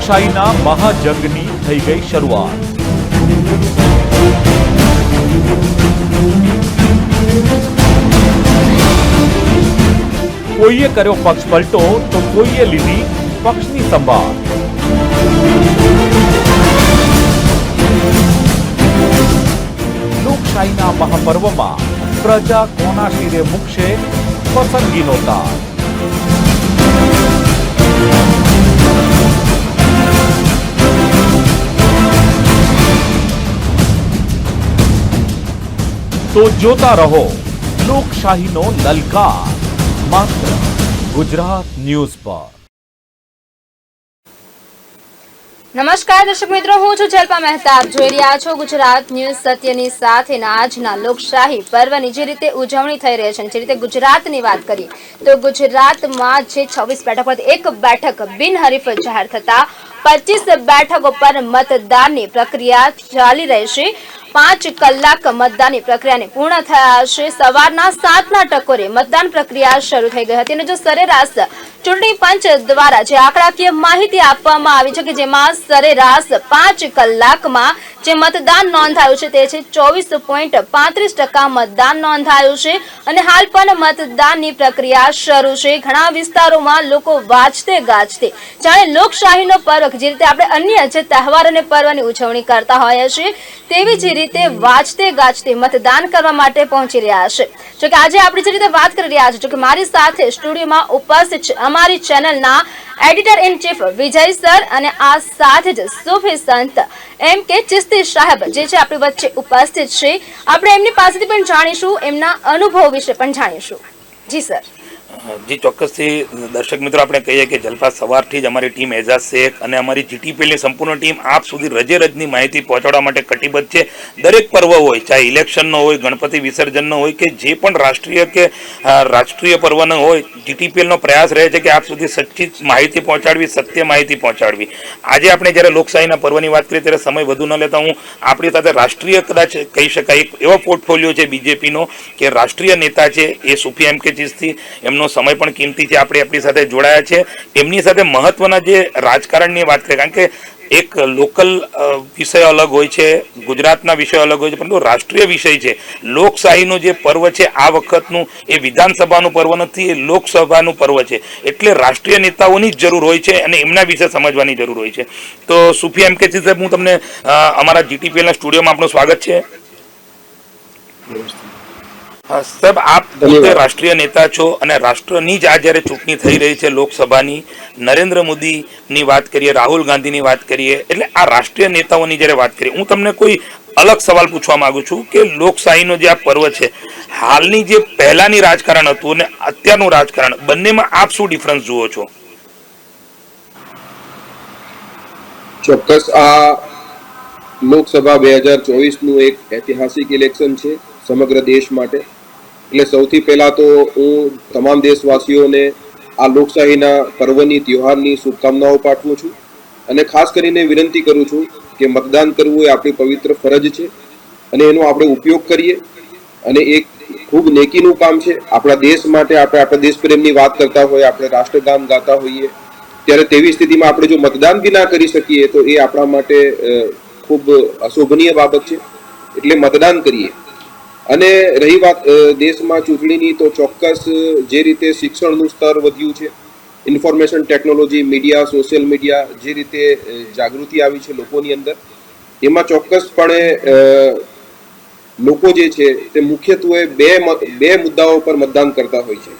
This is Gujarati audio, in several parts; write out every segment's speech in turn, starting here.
લોકશાહીના મહાજંગની થઈ ગઈ શરૂઆત. કોઈએ કર્યો પક્ષ પલટો, તો કોઈએ લીધી પક્ષની સંભાળ. લોકશાહીના મહાપર્વમાં પ્રજા કોના શિરે મૂકશે પસંદગીનો તાર? તો જોતા રહો. લોકશાહીનો લલકાર. માત્ર ગુજરાત ન્યૂઝ પર. નમસ્કાર, દર્શક મિત્રો, હું છું જલ્પા મહેતા. આપ જોઈ રહ્યા છો ગુજરાત ન્યૂઝ સત્યની સાથે આજના લોકશાહી પર્વની જે રીતે ઉજવણી થઈ રહી છે જે રીતે ગુજરાતની વાત કરીએ, તો ગુજરાતમાં જે છવ્વીસ બેઠક પર એક બેઠક બિનહરીફ જાહેર થતા પચીસ બેઠકો પર મતદાનની પ્રક્રિયા ચાલી રહેશે પાંચ કલાક મતદાનની પ્રક્રિયાને પૂર્ણ થયા છે. સવારના સાતના ટકોરે મતદાન પ્રક્રિયા શરૂ થઈ ગઈ હતી અને જો સરેરાશ ચૂંટણી પંચ દ્વારા જે આંકડાકીય માહિતી આપવામાં આવી છે કે જેમાં સરેરાશ પાંચ કલાકમાં જે મતદાન નોંધાયું છે તે છે ચોવીસ પોઈન્ટ પાંત્રીસ ટકા મતદાન નોંધાયું છે અને હાલ પણ મતદાનની પ્રક્રિયા શરૂ છે. ઘણા વિસ્તારોમાં લોકો વાંચતે ગાજતે, જાણે લોકશાહીનો પર્વ જે રીતે આપણે અન્ય જે તહેવાર અને પર્વની ઉજવણી કરતા હોઈએ છીએ, તેવી જ રીતે વાંચતે ગાજતે મતદાન કરવા માટે પહોંચી રહ્યા છે. જોકે આજે આપણે જે રીતે વાત કરી રહ્યા છે જોકે મારી સાથે સ્ટુડિયોમાં ઉપસ્થિત છે અમારી ચેનલના editor in chief Vijay sir અને આ સાથે જ સુફી સંત એમ કે ચિસ્તી સાહેબ જે છે આપણી વચ્ચે ઉપસ્થિત છે. આપણે એમની પાસેથી પણ જાણીશું, એમના અનુભવ વિશે પણ જાણીશું. જી સર. જી, ચોક્કસથી, દર્શક મિત્રો, આપણે કહીએ કે જલપા સવારથી જ અમારી ટીમ એઝાઝ શેખ અને અમારી જીટીપીએલની સંપૂર્ણ ટીમ આપ સુધી રજે રજની માહિતી પહોંચાડવા માટે કટિબદ્ધ છે. દરેક પર્વ હોય, ચાહે ઇલેક્શનનો હોય, ગણપતિ વિસર્જનનો હોય કે જે પણ રાષ્ટ્રીય કે રાષ્ટ્રીય પર્વનો હોય જીટીપીએલનો પ્રયાસ રહે છે કે આપ સુધી સચ્ચી માહિતી પહોંચાડવી, સત્ય માહિતી પહોંચાડવી. આજે આપણે જ્યારે લોકશાહીના પર્વની વાત કરીએ, ત્યારે સમય વધુ ન લેતા હું આપણી સાથે રાષ્ટ્રીય કદાચ કહી શકાય, એક એવો પોર્ટફોલિયો છે બીજેપીનો કે રાષ્ટ્રીય નેતા છે એ સુફી એમ કે ચીઝથી એમનો સમય પણ કિંમતી છે, આપણે આપણી સાથે જોડાયા છે. એમની સાથે મહત્વના જે રાજકારણની વાત કરીએ, કારણ કે એક લોકલ વિષય અલગ હોય છે, ગુજરાતના વિષય અલગ હોય છે, પરંતુ રાષ્ટ્રીય વિષય છે. લોકશાહીનો જે પર્વ છે, આ વખતનું એ વિધાનસભાનું પર્વ નથી, એ લોકસભાનું પર્વ છે. એટલે રાષ્ટ્રીય નેતાઓની જ જરૂર હોય છે અને એમના વિશે સમજવાની જરૂર હોય છે. તો સુફી એમ કે સાહેબ, હું તમને અમારા જીટીપીએલના સ્ટુડિયોમાં આપનું સ્વાગત છે. સાહેબ આપ પોતે રાષ્ટ્રીય નેતા છો અને રાષ્ટ્રની જ આ જ્યારે ચૂંટણી થઈ રહી છે લોકસભાની નરેન્દ્ર મોદીની વાત કરીએ રાહુલ ગાંધીની વાત કરીએ એટલે આ રાષ્ટ્રીય નેતાઓની જ્યારે વાત કરીએ હું તમને કોઈ અલગ સવાલ પૂછવા માંગુ છું કે લોકશાહીનો જે આ પર્વ છે હાલની જે પહેલાની રાજકારણ હતું અને અત્યારનું રાજકારણ બંનેમાં આપ શું ડિફરન્સ જુઓ છો? ચોક્કસ આ લોકસભા બે હજાર ચોવીસનું એક ઐતિહાસિક ઇલેક્શન છે સમગ્ર દેશ માટે. એટલે સૌથી પહેલા તો હું તમામ દેશવાસીઓને આ લોકશાહીના પર્વની, ત્યોહારની શુભકામનાઓ પાઠવું છું અને ખાસ કરીને વિનંતી કરું છું કે મતદાન કરવું એ આપણી પવિત્ર ફરજ છે અને એનો આપણે ઉપયોગ કરીએ અને એક ખૂબ નેકીનું કામ છે. આપણા દેશ માટે આપણે આપણા દેશપ્રેમની વાત કરતા હોઈએ, આપણે રાષ્ટ્રગાન ગાતા હોઈએ, ત્યારે તેવી સ્થિતિમાં આપણે જો મતદાન બી ના કરી શકીએ તો એ આપણા માટે ખૂબ અશોભનીય બાબત છે. એટલે મતદાન કરીએ. અને રહી વાત દેશમાં ચૂંટણીની તો ચોક્કસ જે રીતે શિક્ષણનું સ્તર વધ્યું છે, information technology, media, social media, જે રીતે જાગૃતિ આવી છે લોકોની અંદર, એમાં ચોક્કસપણે લોકો જે છે, તે મુખ્યત્વે બે બે મુદ્દાઓ પર મતદાન કરતા હોય છે.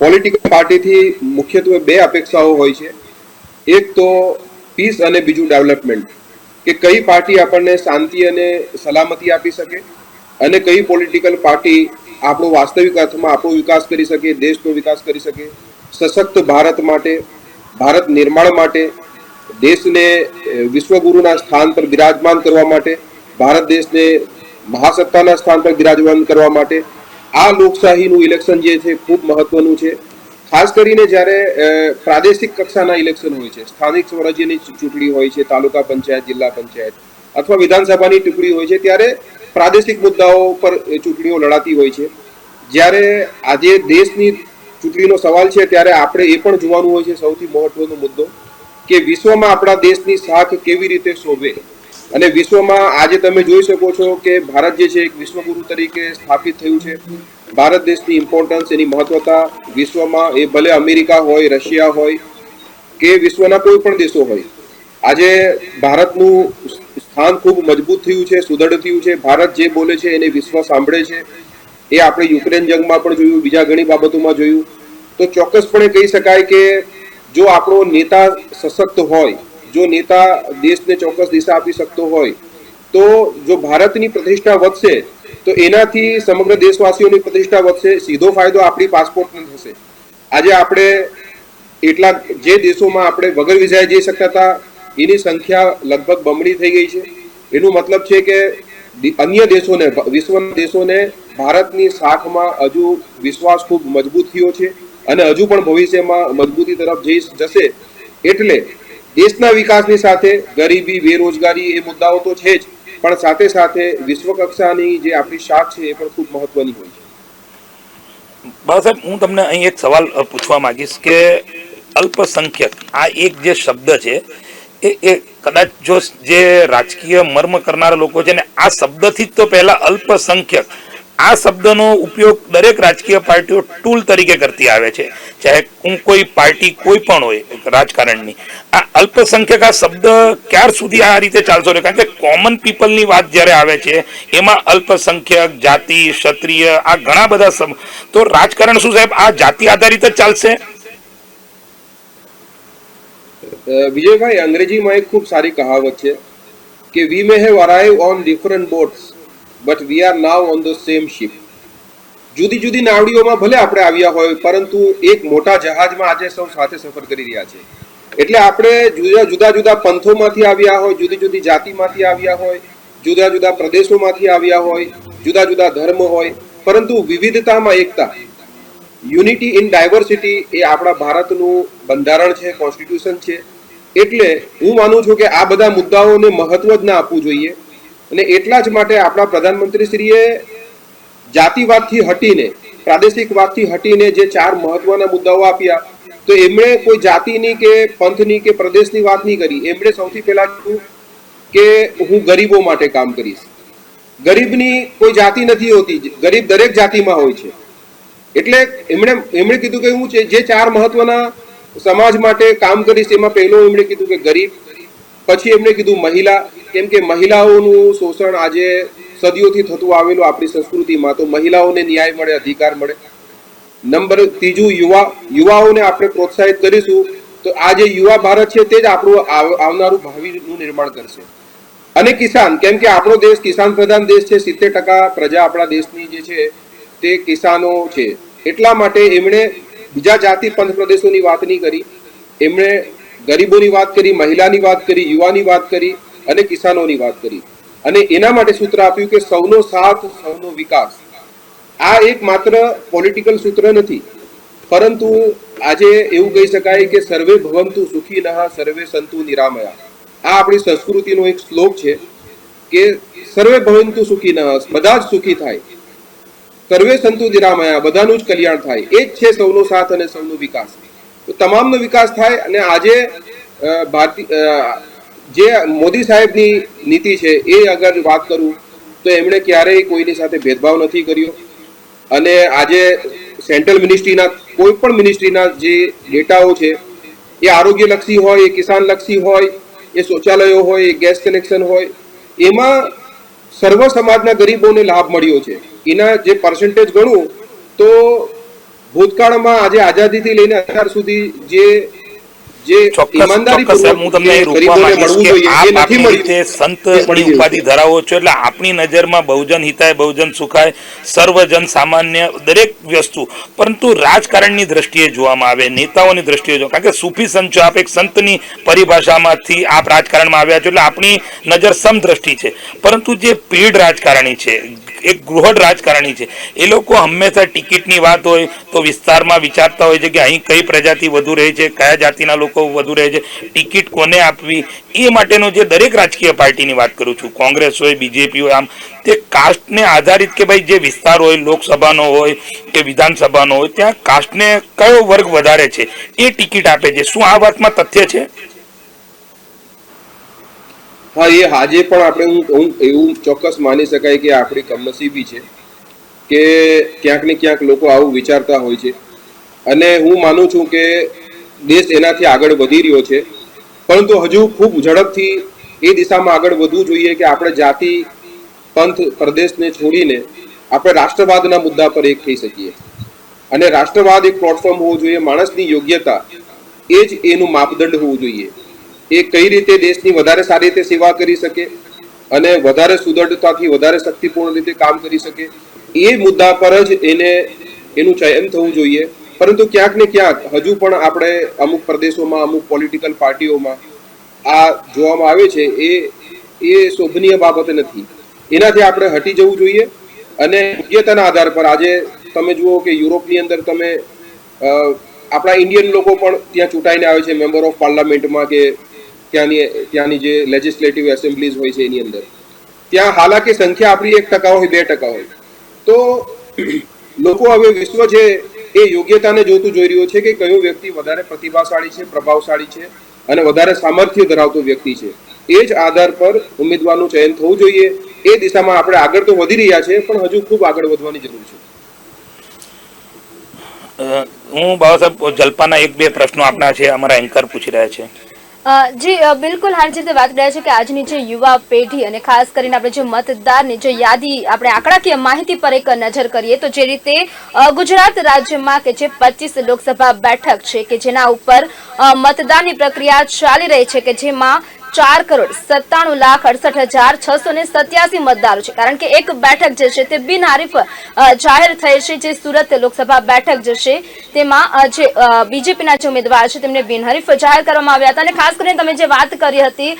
પોલિટિકલ પાર્ટીથી મુખ્યત્વે બે અપેક્ષાઓ હોય છે. એક તો પીસ અને બીજું ડેવલપમેન્ટ, કે કઈ પાર્ટી આપણને શાંતિ અને સલામતી આપી શકે અને કઈ પોલિટિકલ પાર્ટી આપણો વાસ્તવિક અર્થમાં આપણો વિકાસ કરી શકે, દેશનો વિકાસ કરી શકે? સશક્ત ભારત માટે, ભારત નિર્માણ માટે, દેશને વિશ્વગુરુના સ્થાન પર બિરાજમાન કરવા માટે, ભારત દેશને મહાસત્તાના સ્થાન પર બિરાજમાન કરવા માટે, આ લોકશાહીનું ઇલેક્શન જે છે ખૂબ મહત્વનું છે. ખાસ કરીને જ્યારે પ્રાદેશિક કક્ષાના ઇલેક્શન હોય છે, સ્થાનિક સ્વરાજ્યની ચૂંટણી હોય છે, તાલુકા પંચાયત, જિલ્લા પંચાયત અથવા વિધાનસભાની ટુકડી હોય છે, ત્યારે પ્રાદેશિક મુદ્દાઓ પર ચૂંટણીઓ લડાતી હોય છે. જ્યારે આજે દેશની ચૂંટણીનો સવાલ છે, ત્યારે આપણે એ પણ જોવાનું હોય છે સૌથી મહત્વનો મુદ્દો કે વિશ્વમાં આપણા દેશની શાખ કેવી રીતે શોભે? અને વિશ્વમાં આજે તમે જોઈ શકો છો કે ભારત જે છે, એક વિશ્વગુરુ તરીકે સ્થાપિત થયું છે. ભારત દેશની ઇમ્પોર્ટન્સ એની મહત્વતા વિશ્વમાં એ ભલે અમેરિકા હોય, રશિયા હોય, કે વિશ્વના કોઈ પણ દેશો હોય આજે ભારતનું સ્થાન ખૂબ મજબૂત થયું છે, સુદૃઢ થયું છે. ભારત જે બોલે છે એને વિશ્વ સાંભળે છે. એ આપણે યુક્રેન જંગમાં પણ જોયું, બીજા ઘણી બાબતોમાં જોયું. તો ચોક્કસપણે કહી શકાય કે જો આપણો નેતા સશક્ત હોય, જો નેતા દેશને ચોક્કસ દિશા આપી શકતો હોય, તો જો ભારતની પ્રતિષ્ઠા વધશે, તો એનાથી સમગ્ર દેશવાસીઓની પ્રતિષ્ઠા વધશે. સીધો ફાયદો આપણી પાસપોર્ટને થશે. આજે આપણે એટલા જે દેશોમાં આપણે વગર વિઝાએ જઈ શકતા હતા એની સંખ્યા લગભગ બમણી થઈ ગઈ છે. એનું મતલબ છે કે અન્ય દેશોને, વિશ્વના દેશોને ભારતની શાખમાં હજુ વિશ્વાસ ખૂબ મજબૂત થયો છે અને હજુ પણ ભવિષ્યમાં મજબૂતી તરફ જઈ જશે. એટલે દેશના વિકાસની સાથે ગરીબી, બેરોજગારી એ મુદ્દાઓ તો છે જ, પણ સાથે સાથે વિશ્વ કક્ષાની જે આપણી શાખ છે એ પણ ખૂબ મહત્વની હોય છે. બાબા સાહેબ હું તમને અહીં એક સવાલ પૂછવા માંગીશ કે અલ્પસંખ્યક આ એક જે શબ્દ છે એ એ કદાચ જો જે રાજકીય મર્મ કરનારા લોકો છે ને, આ શબ્દથી જ તો પહેલા અલ્પસંખ્યક, આ શબ્દનો ઉપયોગ દરેક રાજકીય પાર્ટીઓ ટૂલ તરીકે કરતી આવે છે. ચાહે હું કોઈ પાર્ટી કોઈ પણ હોય રાજકારણની, આ અલ્પસંખ્યક આ શબ્દ ક્યાર સુધી આ રીતે ચાલતો રહે કારણ કે કોમન પીપલની વાત જ્યારે આવે છે, એમાં અલ્પસંખ્યક, જાતિ, ક્ષત્રિય, આ ઘણા બધા તો રાજકારણ શું સાહેબ? આ જાતિ આધારિત જ ચાલશે? વિજયભાઈ, અંગ્રેજીમાં એક ખૂબ સારી કહાવત છે કે we may have arrive on different boats but we are now on the same ship જુદી જુદી નાવડીઓમાં ભલે આપણે આવ્યા હોય, પરંતુ એક મોટા જહાજમાં આજે સૌ સાથે સફર કરી રહ્યા છે. એટલે આપણે જુદા જુદા જુદા પંથોમાંથી આવ્યા હોય, જુદી જુદી જાતિમાંથી આવ્યા હોય, જુદા જુદા પ્રદેશોમાંથી આવ્યા હોય, જુદા જુદા ધર્મ હોય, પરંતુ વિવિધતામાં એકતા યુનિટી ઇન ડાયવર્સિટી એ આપણા ભારતનું બંધારણ છે, કોન્સ્ટિટ્યુશન છે. એટલે હું માનું છું કે આ બધા મુદ્દાઓને મહત્વ જ ના આપવું જોઈએ. અને એટલા જ માટે આપણા પ્રધાનમંત્રીશ્રીએ જાતિવાદથી હટીને પ્રાદેશિકવાદથી હટીને જે ચાર મહત્વના મુદ્દાઓ આપ્યા, તો એમણે કોઈ જાતિની કે પંથની કે પ્રદેશની વાત નહીં કરી. એમણે સૌથી પહેલા કીધું કે હું ગરીબો માટે કામ કરીશ. ગરીબની કોઈ જાતિ નથી હોતી. ગરીબ દરેક જાતિમાં હોય છે. એટલે એમણે એમણે કીધું કે હું જે- ચાર મહત્વના સમાજ માટે કામ કરીશ, એમાં પહેલો એમણે કીધું કે ગરીબ, પછી એમણે કીધું મહિલા, કેમ કે મહિલાઓનું શોષણ આજે સદીઓથી થતું આવેલું આપણી સંસ્કૃતિમાં, તો મહિલાઓને ન્યાય મળે, અધિકાર મળે. નંબર ત્રીજું, યુવા, યુવાઓને આપણે પ્રોત્સાહિત કરીશું, તો આ જે યુવા ભારત છે, તે જ આપણું આવ- આવનારું ભાવિનું નિર્માણ કરશે. અને કિસાન, કેમ કે આપણો દેશ કિસાન પ્રધાન દેશ છે, સિત્તેર ટકા પ્રજા આપણા દેશની જે છે તે કિસાનો છે. એટલા માટે એમણે બીજા જાતિ પંથ પ્રદેશોની વાત નહીં કરી. એમણે ગરીબોની વાત કરી, મહિલાની વાત કરી, યુવાની વાત કરી અને કિસાનોની વાત કરી. અને એના માટે સૂત્ર આપ્યું કે સૌનો સાથ, સૌનો વિકાસ. આ એક માત્ર પોલિટિકલ સૂત્ર નથી. પરંતુ આજે એવું કહી શકાય કે સર્વે ભવંતુ સુખી સર્વે સંતુ નિરામયા. આ આપણી સંસ્કૃતિનો એક શ્લોક છે કે સર્વે ભવંતુ સુખી બધા જ સુખી થાય. સર્વે સંતુ નિરામયા, બધાનું જ કલ્યાણ થાય. એ જ છે સૌનો સાથ અને સૌનો વિકાસ. તો તમામનો વિકાસ થાય અને આજે ભારતીય જે મોદી સાહેબની નીતિ છે, એ અગર વાત કરું, તો એમણે ક્યારેય કોઈની સાથે ભેદભાવ નથી કર્યો. અને આજે સેન્ટ્રલ મિનિસ્ટ્રીના, કોઈ પણ મિનિસ્ટ્રીના જે ડેટાઓ છે, એ આરોગ્યલક્ષી હોય, એ કિસાનલક્ષી હોય, એ શૌચાલયો હોય, એ ગેસ કનેક્શન હોય, એમાં સર્વ સમાજના ગરીબોને લાભ મળ્યો છે. એના જે પર્સન્ટેજ ગણું તો ભૂતકાળમાં આજે આઝાદીથી લઈને અત્યાર સુધી જે આપણી નજરમાં બહુજન હિતાય બહુજન સુખાય સર્વજન સામાન્ય દરેક વસ્તુ. પરંતુ રાજકારણની દ્રષ્ટિએ જોવામાં આવે નેતાઓની દ્રષ્ટિએ જો કારણ કે સૂફી સંત છો આપ એક સંતની પરિભાષામાંથી આપ રાજકારણમાં આવ્યા છો એટલે આપણી નજર સમદ્રષ્ટિ છે. પરંતુ જે પીઢ રાજકારણી છે એક ગૃહડ રાજકારણી છે એ લોકો હંમેશા ટિકિટની વાત હોય તો વિસ્તારમાં વિચારતા હોય છે કે અહીં કઈ પ્રજાતિ વધુ રહે છે કયા જાતિના લોકો વધુ રહે છે. ટિકિટ કોને આપવી? એ માટેનો જે દરેક રાજકીય પાર્ટીની વાત કરું છું. કોંગ્રેસ હોય, બીજેપી હોય, આમ તે કાસ્ટને આધારિત કે ભાઈ જે વિસ્તાર હોય, લોકસભાનો હોય કે વિધાનસભાનો હોય, ત્યાં કાસ્ટને કયો વર્ગ વધારે છે? એ ટિકિટ આપે છે. શું આ વાતમાં તથ્ય છે? હા, એ આજે પણ આપણે હું એવું ચોક્કસ માની શકાય કે આપણી કમનસીબી છે કે ક્યાંક ને ક્યાંક લોકો આવું વિચારતા હોય છે. અને હું માનું છું કે દેશ એનાથી આગળ વધી રહ્યો છે. પરંતુ હજુ ખૂબ ઝડપથી એ દિશામાં આગળ વધવું જોઈએ કે આપણે જાતિ, પંથ, પ્રદેશને છોડીને આપણે રાષ્ટ્રવાદના મુદ્દા પર એક થઈ શકીએ. અને રાષ્ટ્રવાદ એક પ્લેટફોર્મ હોવું જોઈએ, માણસની યોગ્યતા એ જ એનું માપદંડ હોવું જોઈએ. એ કઈ રીતે દેશની વધારે સારી રીતે સેવા કરી શકે અને વધારે સુદૃઢતાથી વધારે શક્તિપૂર્ણ રીતે કામ કરી શકે, એ મુદ્દા પર જ એને એનું ચયન થવું જોઈએ. પરંતુ ક્યાંક ને ક્યાંક હજુ પણ આપણે અમુક પ્રદેશોમાં, અમુક પોલિટિકલ પાર્ટીઓમાં આ જોવામાં આવે છે, એ એ શોભનીય બાબત નથી. એનાથી આપણે હટી જવું જોઈએ અને યોગ્યતાના આધાર પર આજે તમે જુઓ કે યુરોપની અંદર તમે આપણા ઇન્ડિયન લોકો પણ ત્યાં ચૂંટાઈને આવે છે મેમ્બર ઓફ પાર્લામેન્ટમાં કે ત્યાંની ત્યાંની જે લેજિસ્લેટિવ એસેમ્બલીઝ હોય છે એની અંદર. ત્યાં હાલાકી સંખ્યા આપણી એક ટકા હોય, બે ટકા હોય. તો લોકો હવે વિશ્વ છે એ યોગ્યતાને જોતું જોઈ રહ્યો છે કે કયો વ્યક્તિ વધારે પ્રતિભાશાળી છે, પ્રભાવશાળી છે અને વધારે સામર્થ્ય ધરાવતો વ્યક્તિ છે. એ જ આધાર પર ઉમેદવારનું ચયન થવું જોઈએ. એ દિશામાં આપણે આગળ તો વધી રહ્યા છે પણ હજુ ખૂબ આગળ વધવાની જરૂર છે. હું બાબા સાહેબ જલપાના એક બે પ્રશ્નો આપના છે, અમારા એન્કર પૂછી રહ્યા છે. જી બિલકુલ હાલ જે રીતે વાત રહ્યા છે કે આજની જે યુવા પેઢી અને ખાસ કરીને આપણે જે મતદારની જે યાદી, આપણે આંકડાકીય માહિતી પર એક નજર કરીએ તો જે રીતે ગુજરાત રાજ્યમાં કે જે પચીસ લોકસભા બેઠક છે કે જેના ઉપર મતદાનની પ્રક્રિયા ચાલી રહી છે કે જેમાં ચાર કરોડ સત્તાણું લાખ અડસઠ હજાર છસો ને સત્યાસી મતદારો છે. કારણ કે એક બેઠક જે છે તે બિનહરીફ જાહેર થઈ છે, જે સુરત લોકસભા બેઠક જે છે તેમાં જે બીજેપીના જે ઉમેદવાર છે તેમને બિનહરીફ જાહેર કરવામાં આવ્યા હતા. અને ખાસ કરીને તમે જે વાત કરી હતી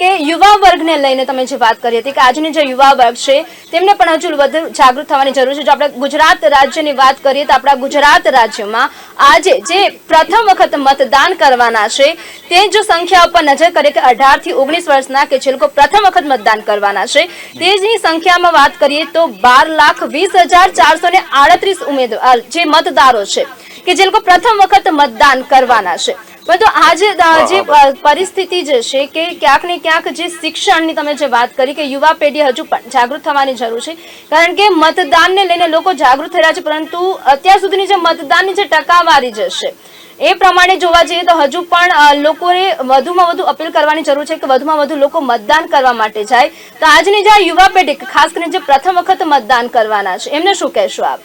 કે યુવા વર્ગને લઈને તમે જે વાત કરી હતી કે આજની જે યુવા વર્ગ છે તેમને પણ હજુ વધુ જાગૃત થવાની જરૂર છે. જો આપણે ગુજરાત રાજ્યની વાત કરીએ તો આપણા ગુજરાત રાજ્યમાં આજે જે પ્રથમ વખત મતદાન કરવાના છે, તે જો સંખ્યા ઉપર નજર કરીએ કે અઢાર થી ઓગણીસ વર્ષના કે જે લોકો પ્રથમ વખત મતદાન કરવાના છે. તેની સંખ્યામાં વાત કરીએ તો બાર લાખ વીસ હજાર ચારસો ને આડત્રીસ ઉમેદવાર જે મતદારો છે કે જે લોકો પ્રથમ વખત મતદાન કરવાના છે. પરંતુ આજે જે પરિસ્થિતિ જે છે કે ક્યાંક ને ક્યાંક જે શિક્ષણની તમે જે વાત કરી કે યુવા પેઢી હજુ પણ જાગૃત થવાની જરૂર છે. કારણ કે મતદાનને લઈને લોકો જાગૃત થયેલા છે પરંતુ અત્યાર સુધીની જે મતદાનની જે ટકાવારી જે છે એ પ્રમાણે જોવા જઈએ તો હજુ પણ લોકોને વધુમાં વધુ અપીલ કરવાની જરૂર છે કે વધુમાં વધુ લોકો મતદાન કરવા માટે જાય. તો આજની જે યુવા પેઢી, ખાસ કરીને જે પ્રથમ વખત મતદાન કરવાના છે, એમને શું કહેશો આપ?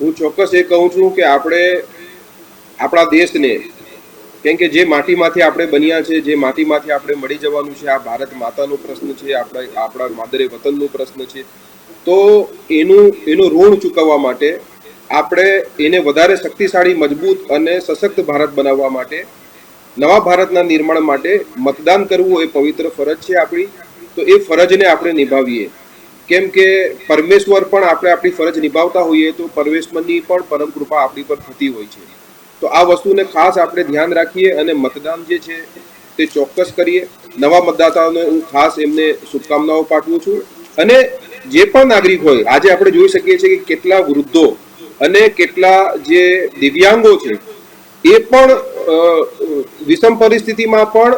હું ચોક્કસ એ કહું છું કે આપણે આપણા દેશને, કેમ કે જે માટીમાંથી આપણે બન્યા છે, જે માટીમાંથી આપણે મળી જવાનું છે, આ ભારત માતાનો પ્રશ્ન છે, આપણા આપણા માદરે વતનનો પ્રશ્ન છે, તો એનું એનું ઋણ ચૂકવવા માટે આપણે એને વધારે શક્તિશાળી, મજબૂત અને સશક્ત ભારત બનાવવા માટે, નવા ભારતના નિર્માણ માટે મતદાન કરવું એ પવિત્ર ફરજ છે આપણી. તો એ ફરજને આપણે નિભાવીએ. કેમ કે પરમેશ્વર પણ આપણે આપણી ફરજ નિભાવતા હોઈએ તો પરમેશ્વરની પણ પરમ કૃપા આપણી પર થતી હોય છે. તો આ વસ્તુને ખાસ આપણે ધ્યાન રાખીએ અને મતદાન જે છે તે ચોક્કસ કરીએ. નવા મતદાતાઓને હું ખાસ એમને શુભકામનાઓ પાઠવું છું. અને જે પણ નાગરિક હોય, આજે આપણે જોઈ શકીએ છીએ કે કેટલા વૃદ્ધો અને કેટલા જે દિવ્યાંગો છે, એ પણ વિષમ પરિસ્થિતિમાં પણ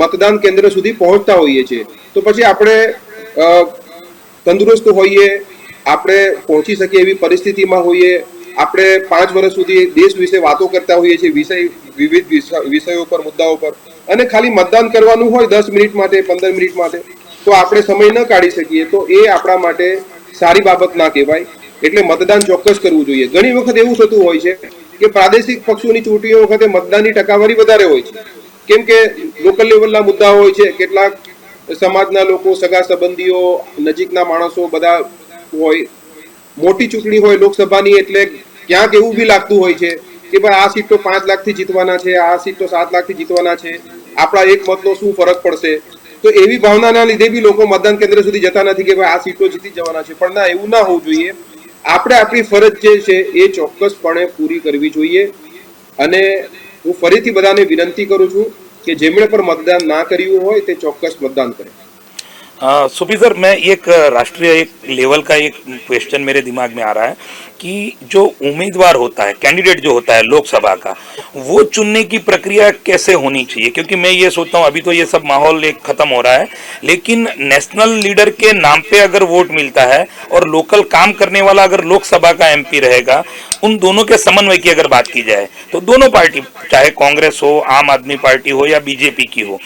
મતદાન કેન્દ્ર સુધી પહોંચતા હોઈએ છીએ. તો પછી આપણે તંદુરસ્ત હોઈએ, આપણે પહોંચી શકીએ એવી પરિસ્થિતિમાં હોઈએ, આપણે પાંચ વર્ષ સુધી દેશ વિશે વાતો કરતા હોઈએ છીએ, વિષય, વિવિધ વિષયો પર, મુદ્દાઓ પર. અને ખાલી મતદાન કરવાનું હોય દસ મિનિટ માટે, પંદર મિનિટ માટે, તો આપણે સમય ન કાઢી શકીએ. તો એ આપણા માટે સારી બાબત ના કહેવાય. એટલે મતદાન ચોક્કસ કરવું જોઈએ. ઘણી વખત એવું થતું હોય છે કે પ્રાદેશિક પક્ષોની ચૂંટણીઓ વખતે મતદાનની ટકાવારી વધારે હોય છે. કેમ કે લોકલ લેવલના મુદ્દા હોય છે, કેટલાક સમાજના લોકો, સગા સંબંધીઓ, નજીકના માણસો બધા હોય. મોટી ચૂંટણી હોય લોકસભાની એટલે ક્યાંક એવું બી લાગતું હોય છે કે ભાઈ આ સીટ તો પાંચ લાખથી જીતવાના છે, આ સીટ તો સાત લાખથી જીતવાના છે. આપણા એક મતનો શું ફરક પડશે? તો એવી ભાવનાના લીધે બી લોકો મતદાન કેન્દ્ર સુધી જતા નથી કે ભાઈ આ સીટો જીતી જવાના છે. પણ ના, એવું ના હોવું જોઈએ. આપણે આપણી ફરજ જે છે એ ચોક્કસપણે પૂરી કરવી જોઈએ. અને હું ફરીથી બધાને વિનંતી કરું છું કે જેમણે પણ મતદાન ના કર્યું હોય તે ચોક્કસ મતદાન કરે. सुफी सर, मैं एक राष्ट्रीय एक लेवल का एक क्वेश्चन मेरे दिमाग में आ रहा है कि जो उम्मीदवार होता है कैंडिडेट जो होता है लोकसभा का, वो चुनने की प्रक्रिया कैसे होनी चाहिए? क्योंकि मैं ये सोचता हूँ, अभी तो ये सब माहौल एक खत्म हो रहा है, लेकिन नेशनल लीडर के नाम पे अगर वोट मिलता है और लोकल काम करने वाला अगर लोकसभा का एमपी रहेगा, उन दोनों के समन्वय की अगर बात की जाए तो दोनों पार्टी, चाहे कांग्रेस हो, आम आदमी पार्टी हो या बीजेपी की हो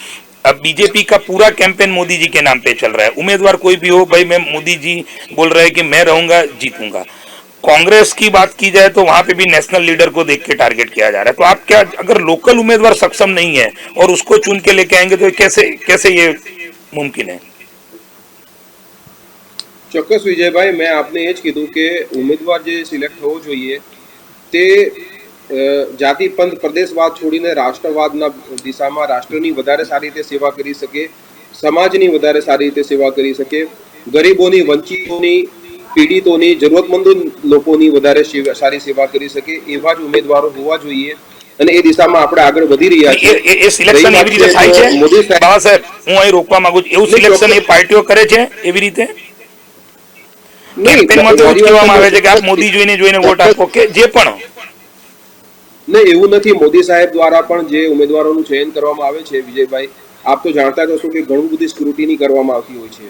अब बीजेपी का पूरा कैंपेन मोदी जी के नाम पे चल रहा है उम्मीदवार कोई भी हो भाई मैं मोदी जी बोल रहे हैं कि मैं रहूंगा जीतूंगा कांग्रेस की बात की जाए तो वहां पे भी नेशनल लीडर को देख के टारगेट किया जा रहा है तो आप क्या अगर लोकल उम्मीदवार सक्षम नहीं है और उसको चुन के लेके आएंगे तो कैसे कैसे ये मुमकिन है ચોક્કસ વિજયભાઈ મેં આપને એ જ કીધું કે ઉમેદવાર જે સિલેક્ટ થવો જોઈએ તે અ, જાતિ પંથ પ્રદેશવાદ છોડીને રાષ્ટ્રવાદના દિશામાં રાષ્ટ્રની વધારે સારી રીતે સેવા કરી શકે સમાજની વધારે સારી રીતે સેવા કરી શકે ગરીબોની વંચિતોની પીડિતોની જરૂરતમંદો લોકોની વધારે સારી સેવા કરી શકે એવા જ ઉમેદવારો હોવા જોઈએ અને એ દિશામાં આપણે આગળ વધી રહ્યા એ એ- સિલેક્શન એવી રીતે થાય છે? મોદી સાહેબ- હું અહીં રોકવા માંગુ છું. એવું સિલેક્શન એ પાર્ટીઓ કરે છે એવી રીતે? કેમ્પેનમાં તો એવું કહેવામાં આવે છે કે આપ મોદી જોઈને જોઈને વોટ આપો કે જે પણ નહીં, એવું નથી. મોદી સાહેબ દ્વારા પણ જે ઉમેદવારોનું ચયન કરવામાં આવે છે, વિજયભાઈ, આપ તો જાણતા જ હશો કે ઘણું બધી સ્ક્રુટિની કરવામાં આવતી હોય છે.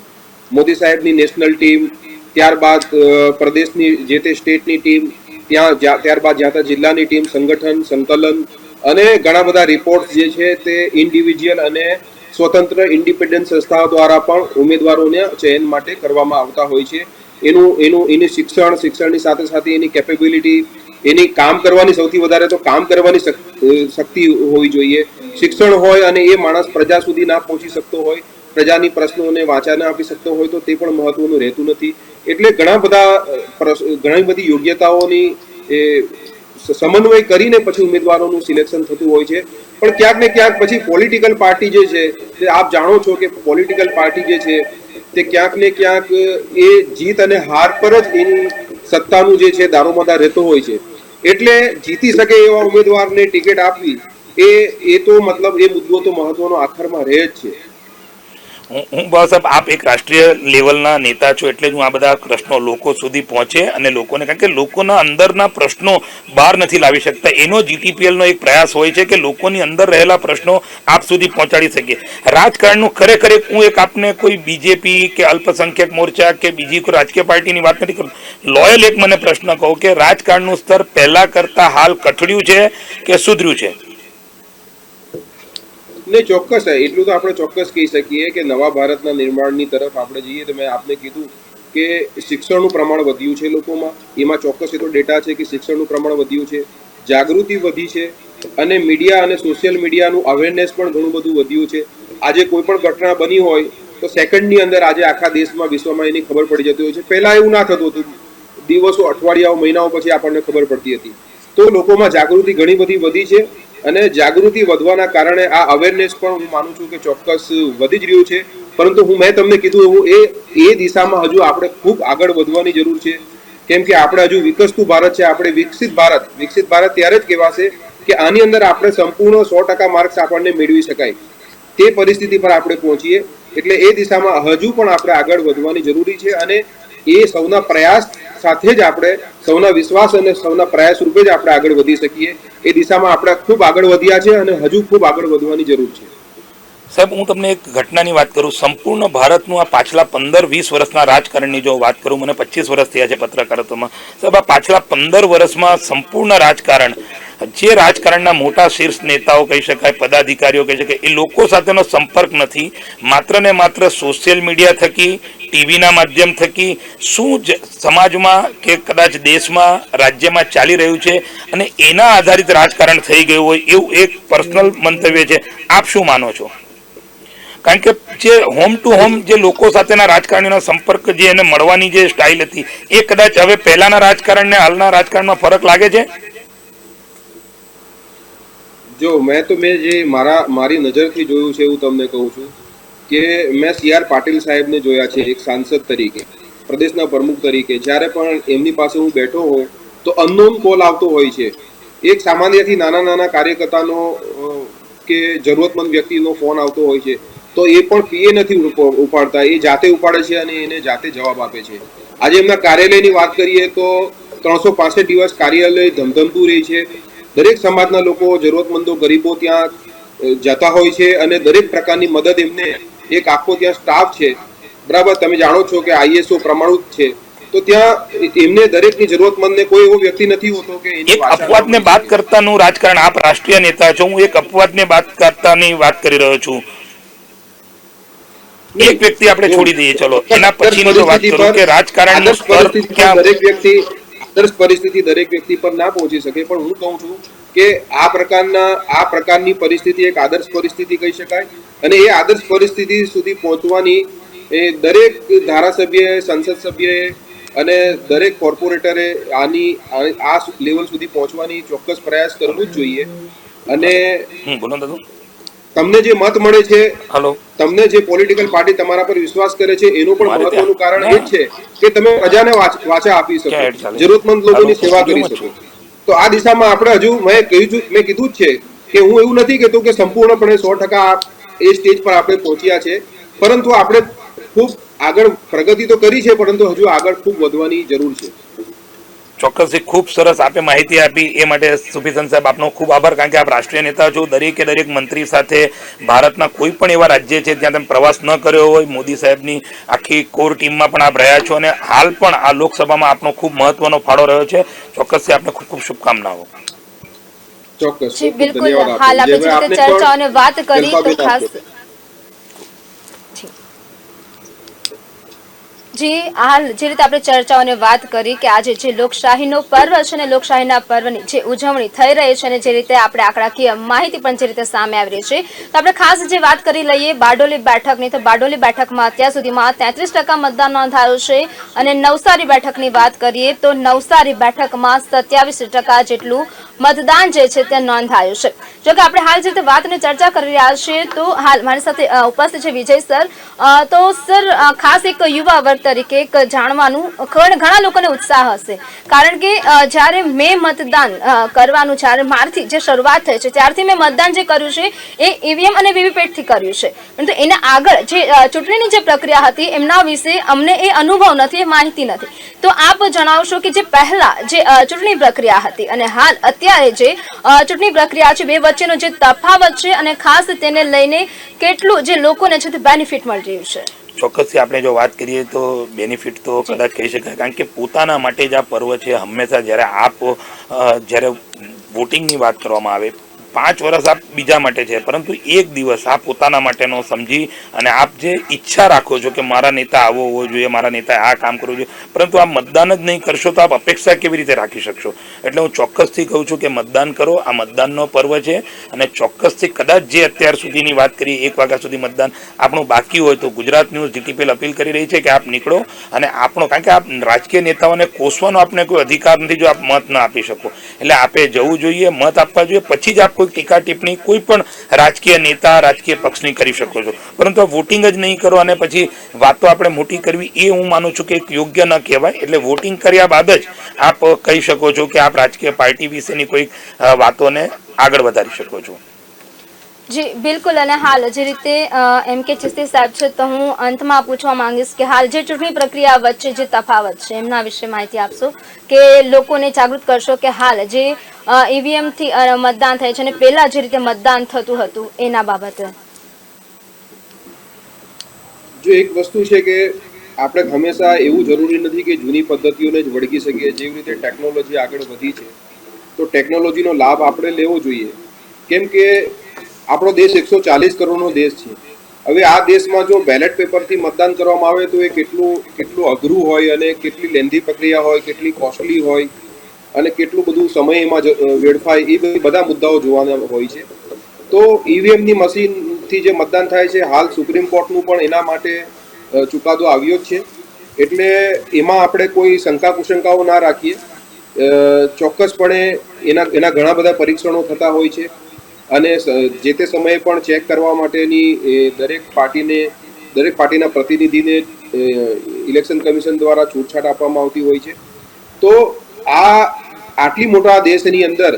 મોદી સાહેબની નેશનલ ટીમ ત્યારબાદ પ્રદેશની જે તે સ્ટેટની ટીમ ત્યાં ત્યારબાદ જ્યાં ત્યાં જિલ્લાની ટીમ સંગઠન, સંકલન અને ઘણા બધા રિપોર્ટ જે છે તે ઇન્ડિવિજ્યુઅલ અને સ્વતંત્ર ઇન્ડિપેન્ડન્ટ સંસ્થાઓ દ્વારા પણ ઉમેદવારોને ચયન માટે કરવામાં આવતા હોય છે. એનું એનું, એની શિક્ષણ, શિક્ષણની સાથે સાથે એની કેપેબિલિટી એની કામ કરવાની સૌથી વધારે તો કામ કરવાની શક- શક્તિ હોવી જોઈએ. શિક્ષણ હોય અને એ માણસ પ્રજા સુધી ના પહોંચી શકતો હોય, પ્રજાની પ્રશ્નોને વાંચા ના આપી શકતો હોય તો તે પણ મહત્વનું રહેતું નથી. એટલે ઘણા બધા ઘણી બધી યોગ્યતાઓની સમન્વય કરીને પછી ઉમેદવારોનું સિલેક્શન થતું હોય છે. પણ ક્યાંક ને ક્યાંક પછી પોલિટિકલ પાર્ટી જે છે તે આપ જાણો છો કે પોલિટિકલ પાર્ટી જે છે, તે ક્યાંક ને ક્યાંક એ જીત અને હાર પર જ એની સત્તાનું જે છે, દારોમદાર રહેતો હોય છે. એટલે જીતી શકે એવા ઉમેદવારને ટિકિટ આપવી એ એ તો મતલબ એ મુદ્દો તો મહત્વનો આખરમાં રહે જ છે. હું બસ આપ એક રાષ્ટ્રીય લેવલના નેતા છો એટલે જ હું આ બધા પ્રશ્નો લોકો સુધી પહોંચે અને લોકોને, કારણ કે લોકોના અંદરના પ્રશ્નો બહાર નથી લાવી શકતા. એનો જીટીપીએલનો એક પ્રયાસ હોય છે કે લોકોની અંદર રહેલા પ્રશ્નો આપ સુધી પહોંચાડી શકીએ. રાજકારણનું ખરેખર એક હું એક આપને કોઈ બીજેપી કે અલ્પસંખ્યક મોરચા કે બીજી કોઈ રાજકીય પાર્ટીની વાત નથી કરું. લોયલ એક મને પ્રશ્ન કહું કે રાજકારણનું સ્તર પહેલાં કરતાં હાલ કઠડ્યું છે કે સુધર્યું છે? ને ચોક્કસ એટલું તો આપણે ચોક્કસ કહી શકીએ કે નવા ભારતના નિર્માણની તરફ આપણે જઈએ તો મેં આપને કીધું કે શિક્ષણનું પ્રમાણ વધ્યું છે લોકોમાં. એમાં ચોક્કસ એ તો ડેટા છે કે શિક્ષણનું પ્રમાણ વધ્યું છે, જાગૃતિ વધી છે અને મીડિયા અને સોશિયલ મીડિયાનું અવેરનેસ પણ ઘણું બધું વધ્યું છે. આજે કોઈ પણ ઘટના બની હોય તો સેકન્ડની અંદર આજે આખા દેશમાં વિશ્વમાં એની ખબર પડી જતી હોય છે. પહેલાં એવું ના થતું હતું. દિવસો, અઠવાડિયાઓ, મહિનાઓ પછી આપણને ખબર પડતી હતી. તો લોકોમાં જાગૃતિ ઘણી બધી વધી છે. અને જાગૃતિ વધવાના કારણે આ અવેરનેસ પણ હું માનું છું કે ચોક્કસ વધી જ રહ્યું છે. પરંતુ હું મેં તમને કીધું એવું, એ એ દિશામાં હજુ આપણે ખૂબ આગળ વધવાની જરૂર છે. કેમ કે આપણે હજુ વિકસતું ભારત છે, આપણે વિકસિત ભારત વિકસિત ભારત ત્યારે જ કહેવાશે કે આની અંદર આપણે સંપૂર્ણ સો ટકા માર્ક્સ આપણને મેળવી શકાય. તે પરિસ્થિતિ પર આપણે પહોંચીએ. એટલે એ દિશામાં હજુ પણ આપણે આગળ વધવાની જરૂરી છે અને એ સૌના પ્રયાસ સાથે જ આપણે સૌના વિશ્વાસ અને સૌના પ્રયાસ રૂપે જ આપણે આગળ વધી શકીએ. એ દિશામાં આપણે ખૂબ આગળ વધ્યા છે અને હજુ ખૂબ આગળ વધવાની જરૂર છે. સાહેબ, હું તમને એક ઘટનાની વાત કરું. સંપૂર્ણ ભારતનું આ પાછલા પંદર વીસ વર્ષના રાજકારણની જો વાત કરું, મને પચીસ વર્ષ થયા છે પત્રકારત્વમાં. સાહેબ, આ પાછલા પંદર વર્ષમાં સંપૂર્ણ રાજકારણ, જે રાજકારણના મોટા શીર્ષ નેતાઓ કહી શકાય, પદાધિકારીઓ કહી શકાય, એ લોકો સાથેનો સંપર્ક નથી. માત્ર ને માત્ર સોશિયલ મીડિયા થકી ટીવીના માધ્યમ થકી શું સમાજમાં કે કદાચ દેશમાં, રાજ્યમાં ચાલી રહ્યું છે અને એના આધારિત રાજકારણ થઈ ગયું હોય એવું એક પર્સનલ મંતવ્ય છે. આપ શું માનો છો? કારણ કે જે હોમ ટુ હોમ જે લોકો સાથેના રાજકારણીનો સંપર્ક જે એને મળવાની જે સ્ટાઇલ હતી, એ કદાચ હવે પહેલાના રાજકારણ ને હાલના રાજકારણમાં ફરક લાગે છે? જો, મેં તો મેં જે મારા, મારી નજરથી જોયું છે એવું તમને કહું છું. કે મેં સી આર પાટીલ સાહેબને જોયા છે એક સાંસદ તરીકે, પ્રદેશના પ્રમુખ તરીકે. જ્યારે પણ એમની પાસે હું બેઠો હોઉં તો અનનોન કોલ આવતો હોય છે. એક સામાન્યથી નાના નાના કાર્યકર્તાનો કે જરૂરતમંદ વ્યક્તિનો ફોન આવતો હોય છે, તો એ પણ પીએ નથી ઉપાડતા. એ જાતે ઉપાડે છે અને એને જાતે જવાબ આપે છે. આજે એમના કાર્યાલયની વાત કરીએ તો ત્રણસો પાસઠ દિવસ કાર્યાલય ધમધમતું રહે છે. દરેક સમાજના લોકો, જરૂરતમંદો, ગરીબો ત્યાં જતા હોય છે અને દરેક પ્રકારની મદદ એમને એક આખો ત્યાં સ્ટાફ છે. બરાબર તમે જાણો છો કે આઈએસઓ પ્રમાણિત છે. તો ત્યાં એમને દરેકની જરૂરતમંદને કોઈ એવો વ્યક્તિ નથી હોતો કે એક અપવાદને વાત કરતાનું રાજકારણ આપ રાષ્ટ્રીય નેતા છો. હું એક અપવાદને વાત કરતાની વાત કરી રહ્યો છું. એક વ્યક્તિ આપણે છોડી દઈએ. ચલો એના પછી જો વાત કરું કે રાજકારણનું સ્તર ક્યાં? દરેક વ્યક્તિ આદર્શ પરિસ્થિતિ દરેક વ્યક્તિ પર ના પહોંચી શકે. પણ હું કહું છું કે આ પ્રકારના આ પ્રકારની પરિસ્થિતિ એક આદર્શ પરિસ્થિતિ કહી શકાય. અને એ આદર્શ પરિસ્થિતિ સુધી પહોંચવાની એ દરેક ધારાસભ્યએ સંસદ સભ્યએ અને દરેક કોર્પોરેટરે આની આ- લેવલ સુધી પહોંચવાની ચોક્કસ પ્રયાસ કરવો જ જોઈએ. અને તમને જે મત મળે છે હલો. તમને જે પોલિટિકલ પાર્ટી તમારા પર વિશ્વાસ કરે છે એનું પણ મહત્વનું કારણ એ જ છે કે તમે પ્રજાને વાચ- આપી શકો? જરૂરતમંદ લોકોની સેવા કરી શકો. તો આ દિશામાં આપણે હજુ મેં કહ્યું મેં કીધું જ છે કે હું એવું નથી કહેતો કે સંપૂર્ણપણે સો ટકા એ સ્ટેજ પર આપણે પહોંચ્યા છે. પરંતુ આપણે ખૂબ આગળ પ્રગતિ તો કરી છે, પરંતુ હજુ આગળ ખૂબ વધવાની જરૂર છે. ચોક્કસથી ખૂબ સરસ આપે માહિતી આપી. એ માટે સુફીસન સાહેબ, આપનો ખૂબ આભાર. કારણ કે આપ રાષ્ટ્રીય નેતા છો, દરેકે દરેક મંત્રી સાથે ભારતના કોઈ પણ એવા રાજ્ય છે જ્યાં તમે પ્રવાસ ન કર્યો હોય, મોદી સાહેબની આખી કોર ટીમમાં પણ આપ રહ્યા છો અને હાલ પણ આ લોકસભામાં આપનો ખૂબ મહત્વનો ફાળો રહ્યો છે. ચોક્કસથી આપને ખૂબ ખૂબ શુભકામનાઓ. ચોક્કસ જી બિલકુલ. હાલ આપણે જે રીતે ચર્ચાઓને વાત કરી તો ખાસ જી. હાલ જે રીતે આપણે ચર્ચાઓને વાત કરી કે આજે જે લોકશાહીનો પર્વ છે ને લોકશાહીના પર્વની જે ઉજવણી થઈ રહી છે અને જે રીતે આપણે આંકડાકીય માહિતી પણ જે રીતે સામે આવી રહી છે તો આપણે ખાસ જે વાત કરી લઈએ બારડોલી બેઠકની તો બારડોલી બેઠકમાં અત્યાર સુધીમાં તેત્રીસ ટકા મતદાન નોંધાયું છે અને નવસારી બેઠકની વાત કરીએ તો નવસારી બેઠકમાં સત્યાવીસ ટકા જેટલું મતદાન જે છે તે નોંધાયું છે. જો કે આપણે હાલ જે રીતે વાતની ચર્ચા કરી રહ્યા છીએ, તો હાલ મારી સાથે ઉપસ્થિત છે વિજય સર. તો સર ખાસ એક યુવા વર્ગ તરીકે જાણવાનું, ઘણા લોકોને ઉત્સાહ હશે. કારણ કે જ્યારે મેં મતદાન કરવાનું, જ્યારે મારથી જે શરૂઆત થઈ છે, ત્યારથી મેં મતદાન જે કર્યું છે, એ ઈવીએમ અને વીવીપેટથી કર્યું છે. પરંતુ એના આગળ જે ચૂંટણીની જે પ્રક્રિયા હતી, એમના વિશે અમને એ અનુભવ નથી, એ માહિતી નથી. તો આપ જણાવશો કે જે પહેલા જે ચૂંટણી પ્રક્રિયા હતી અને હાલ અત્યારે જે અ, ચૂંટણી પ્રક્રિયા છે બે વચ્ચેનો જે તફાવત છે અને ખાસ તેને લઈને કેટલું જે લોકોને છે તે બેનિફિટ મળી રહ્યું છે? ચોક્કસથી આપણે જો વાત કરીએ તો બેનિફિટ તો કદાચ કહી શકાય કારણ કે પોતાના માટે જ આ પર્વ છે. હંમેશા જ્યારે આપ જ્યારે વોટિંગની વાત કરવામાં આવે પાંચ વર્ષ આપ બીજા માટે છે, પરંતુ એક દિવસ આપ પોતાના માટેનો સમજી અને આપ જે ઈચ્છા રાખો છો કે મારા નેતા આવો હોવો જોઈએ, મારા નેતા આ કામ કરવું જોઈએ, પરંતુ આપ મતદાન જ નહીં કરશો તો આપ અપેક્ષા કેવી રીતે રાખી શકશો? એટલે હું ચોક્કસથી કહું છું કે મતદાન કરો, આ મતદાનનો પર્વ છે અને ચોક્કસથી કદાચ જે અત્યાર સુધીની વાત કરી એક વાગ્યા સુધી મતદાન આપણું બાકી હોય તો ગુજરાત ન્યૂઝ જીટીપીએલ અપીલ કરી રહી છે કે આપ નીકળો અને આપણો, કારણ કે આપ રાજકીય નેતાઓને કોસવાનો આપને કોઈ અધિકાર નથી જો આપ મત ના આપી શકો. એટલે આપે જવું જોઈએ, મત આપવા જોઈએ, પછી જ આપ કોઈ ટીકા ટિપ્પણી, કોઈ પણ રાજકીય નેતા, રાજકીય પક્ષની કરી શકો છો. પરંતુ વોટિંગ જ નહીં કરો અને પછી વાતો આપણે મોટી કરવી એ હું માનું છું કે યોગ્ય ન કહેવાય. એટલે વોટિંગ કર્યા બાદ જ આપ કહી શકો છો કે આપ રાજકીય પાર્ટી વિશેની કોઈ વાતોને આગળ વધારી શકો છો. જી, બિલકુલ, અને હાલ જે રીતે એમ કે ચિસ્તી સાહેબ છે, તો હું અંતમાં પૂછવા માંગીશ કે હાલ જે ચૂંટણી પ્રક્રિયા વચ્ચે જે તફાવત છે, એમના વિશે માહિતી આપશો? કે લોકોને જાગૃત કરશો કે હાલ જે ઈવીએમથી મતદાન થાય છે અને પહેલાં જે રીતે મતદાન થતું હતું, એના બાબતે? જો એક વસ્તુ છે કે આપણે હંમેશા એવું જરૂરી નથી કે જૂની પદ્ધતિઓને જ વળગી શકીએ, જેવી રીતે ટેકનોલોજી આગળ વધી છે. તો ટેકનોલોજીનો લાભ આપણે લેવો જોઈએ. કેમ કે આપણો દેશ એકસો ચાલીસ કરોડનો દેશ છે. હવે આ દેશમાં જો બેલેટ પેપરથી મતદાન કરવામાં આવે તો એ કેટલું કેટલું અઘરું હોય અને કેટલી લેન્ધી પ્રક્રિયા હોય, કેટલી કોસ્ટલી હોય અને કેટલું બધું સમય એમાં વેડફાય, એ બધી- મુદ્દાઓ જોવાના હોય છે. તો ઈવીએમની મશીનથી જે મતદાન થાય છે, હાલ સુપ્રીમ કોર્ટનું પણ એના માટે ચુકાદો આવ્યો જ છે. એટલે એમાં આપણે કોઈ શંકા કુશંકાઓ ના રાખીએ. ચોક્કસપણે એના એના ઘણા બધા પરીક્ષણો થતા હોય છે. અને જે તે સમયે પણ ચેક કરવા માટેની દરેક પાર્ટીને, દરેક પાર્ટીના પ્રતિનિધિને ઇલેક્શન કમિશન દ્વારા છૂટછાટ આપવામાં આવતી હોય છે. તો આ આટલી મોટા દેશની અંદર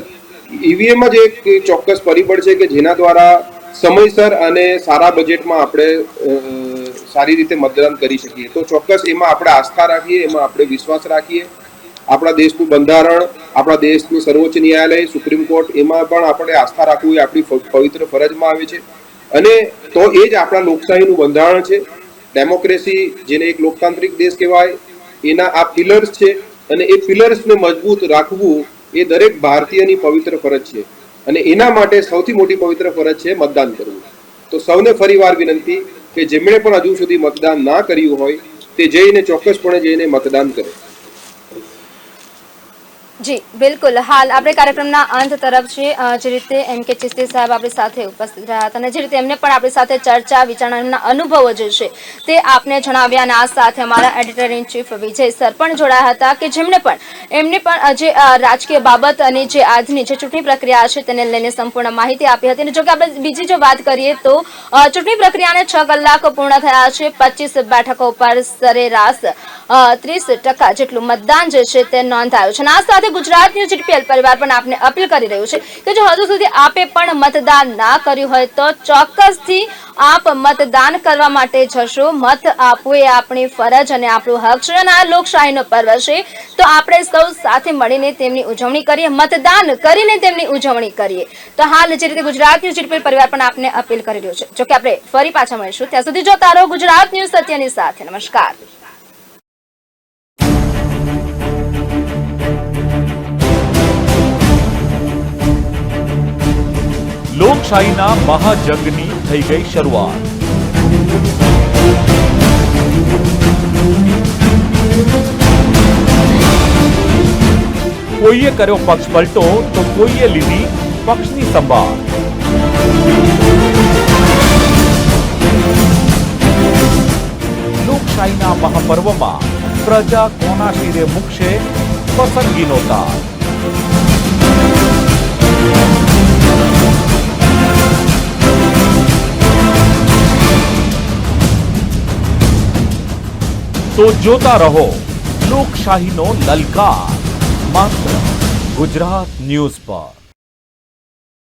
ઈવીએમ જ એક ચોક્કસ પરિબળ છે કે જેના દ્વારા સમયસર અને સારા બજેટમાં આપણે સારી રીતે મતદાન કરી શકીએ. તો ચોક્કસ એમાં આપણે આસ્થા રાખીએ, એમાં આપણે વિશ્વાસ રાખીએ. આપણા દેશનું બંધારણ, આપણા દેશનું સર્વોચ્ચ ન્યાયાલય, સુપ્રીમ કોર્ટ, એમાં પણ આપણે આસ્થા રાખવું એ આપણી પવિત્ર ફરજમાં આવે છે. અને તો એ જ આપણા લોકશાહીનું બંધારણ છે. ડેમોક્રેસી જેને એક લોકતાંત્રિક દેશ કહેવાય, એના આ પિલર્સ છે અને એ પિલર્સને મજબૂત રાખવું એ દરેક ભારતીયની પવિત્ર ફરજ છે. અને એના માટે સૌથી મોટી પવિત્ર ફરજ છે મતદાન કરવું. તો સૌને ફરીવાર વિનંતી કે જેમણે પણ હજુ સુધી મતદાન ના કર્યું હોય, તે જઈને ચોક્કસપણે જઈને મતદાન કરે. જી, બિલકુલ. હાલ આપણે કાર્યક્રમના અંત તરફ છે જે રીતે એમ કે ચિસ્તી સાહેબ આપણી સાથે ઉપસ્થિત રહ્યા હતા અને જે રીતે એમને પણ આપણી સાથે ચર્ચા વિચારણા એમના અનુભવો જે છે તે આપને જણાવ્યા અને આ સાથે અમારા editor in chief Vijay sir પણ જોડાયા હતા કે જેમણે પણ એમને પણ જે રાજકીય બાબત અને જે આજની જે ચૂંટણી પ્રક્રિયા છે તેને લઈને સંપૂર્ણ માહિતી આપી હતી. અને જો કે આપણે બીજી જો વાત કરીએ તો ચૂંટણી પ્રક્રિયાને છ કલાક પૂર્ણ થયા છે. પચીસ બેઠકો પર સરેરાશ ત્રીસ જેટલું મતદાન જે છે તે નોંધાયું છે. અને આ સાથે ગુજરાત ન્યૂઝ જીટીપીએલ પરિવાર પણ આપને અપીલ કરી રહ્યું છે કે જો હજુ સુધી આપે પણ મતદાન ના કર્યું હોય તો ચોક્કસથી આપ મતદાન કરવા માટે જશો. મત આપવું એ આપણી ફરજ અને આપણું હક છે અને આ લોકશાહીનો પર્વ છે. તો આપણે સૌ સાથે મળીને તેમની ઉજવણી કરીએ, મતદાન કરીને તેમની ઉજવણી કરીએ. તો હાલ જે રીતે ગુજરાત ન્યૂઝ જીટીપીએલ પરિવાર પણ આપને અપીલ કરી રહ્યું છે. જોકે આપણે ફરી પાછા મળીશું. ત્યાં સુધી જોતા રહો ગુજરાત ન્યૂઝ સત્યની સાથે. નમસ્કાર. લોકશાહીના મહાજંગની થઈ ગઈ શરૂઆત. કોઈએ કર્યો પક્ષ પલટો, તો કોઈએ લીધી પક્ષની સંભાળ. લોકશાહીના મહાપર્વમાં પ્રજા કોના શિરે મૂકશે? પસંદગીનો તાર તો જોતા રહો. લોકશાહીનો લલકાર. માત્ર ગુજરાત ન્યૂઝ પર.